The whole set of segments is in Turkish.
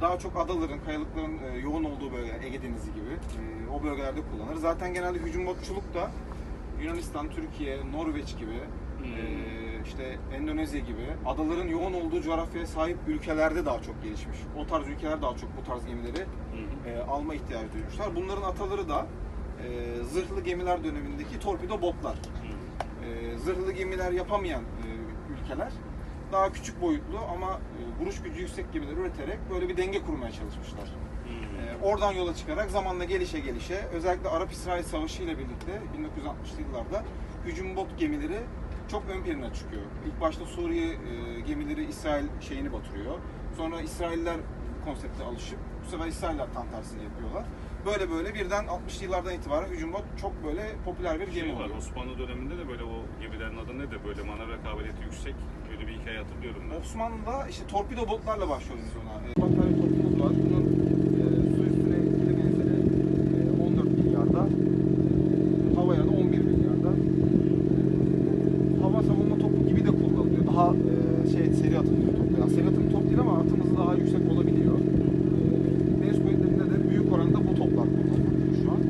daha çok adaların, kayalıkların e, yoğun olduğu bölge, Ege Denizi gibi e, o bölgelerde kullanılır. Zaten genelde hücum botçuluk da Yunanistan, Türkiye, Norveç gibi, e, işte Endonezya gibi adaların yoğun olduğu coğrafyaya sahip ülkelerde daha çok gelişmiş. O tarz ülkeler daha çok bu tarz gemileri e, alma ihtiyacı duymuşlar. Bunların ataları da zırhlı gemiler dönemindeki torpido botlar. E, zırhlı gemiler yapamayan ülkeler daha küçük boyutlu ama e, vuruş gücü yüksek gemiler üreterek böyle bir denge kurmaya çalışmışlar. E, oradan yola çıkarak zamanla gelişe gelişe özellikle Arap-İsrail Savaşı ile birlikte 1960'lı yıllarda hücum bot gemileri çok ön plana çıkıyor. İlk başta Suriye e, gemileri İsrail şeyini batırıyor. Sonra İsrailler konsepte alışıp bu sefer İsrailler tam tersini yapıyorlar. Böyle böyle birden 60'lı yıllardan itibaren hücum bot çok böyle popüler bir gemi Şey var, oluyor. Osmanlı döneminde de böyle o gemilerin adı ne de böyle manevra kabiliyeti yüksek böyle bir hikaye hatırlıyorum ben. Osmanlı'da işte torpido botlarla başlıyoruz biz ona. E, Batarya torpidomuz var. Bunun e, su üstüne etkili menzili e, 14 milyarda, e, havaya da 11 milyarda. E, hava savunma topu gibi de kullanılıyor. Daha e, şey seri atılıyor toplar. Yani seri atım top değil ama atım hızı daha yüksek olabiliyor. E, deniz kuvvetlerinde de büyük oranda bu toplar kullanılıyor şu an.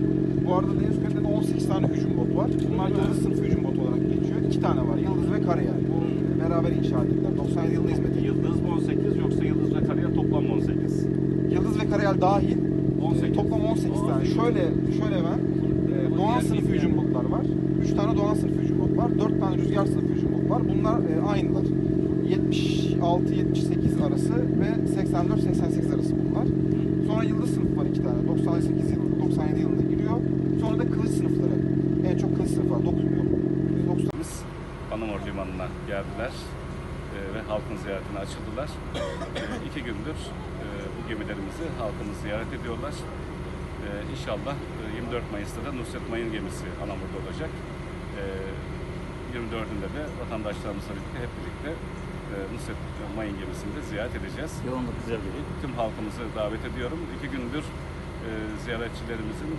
Bu arada deniz kuvvetlerinde 18 tane hücum botu var. Bunlar yıldız sınıfı hücum botu olarak geçiyor. İki tane Karayel. Bu beraber inşa edildiler. 97 yılında hizmet. Yıldız mı 18 yoksa Yıldız ve Kariyer toplam mı 18? Yıldız ve Karayel dahil 18. e, toplam 18 tane. Şöyle şöyle ben e, Doğan sınıfı hücum botlar var. 3 tane Doğan sınıfı hücum bot var. 4 tane Rüzgar sınıfı hücum bot var. Bunlar e, aynılar. 76-78 arası ve 84-88 arası bunlar. Sonra Yıldız sınıfı var 2 tane. 98 yılında, 97 yılında giriyor. Sonra da kılıç sınıfları. En çok kılıç sınıfı var. 9 90 Biz Anamur Limanı'na geldiler e, ve halkın ziyaretine açıldılar. E, iki gündür e, bu gemilerimizi halkımız ziyaret ediyorlar. İnşallah e, 24 Mayıs'ta da Nusret Mayın gemisi Anamur'da olacak. E, 24'ünde de vatandaşlarımızla birlikte hep birlikte Nusret Mayın gemisini de ziyaret edeceğiz. Yoğunluk güzel bir Tüm halkımızı davet ediyorum. İki gündür ziyaretçilerimizin,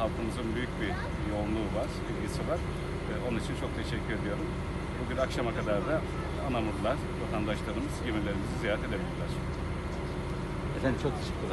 halkımızın büyük bir yoğunluğu var, ilgisi var. E, onun için çok teşekkür ediyorum. Bugün akşama kadar da Anamurlular, vatandaşlarımız gemilerimizi ziyaret edebilirler. Efendim çok teşekkür ederim.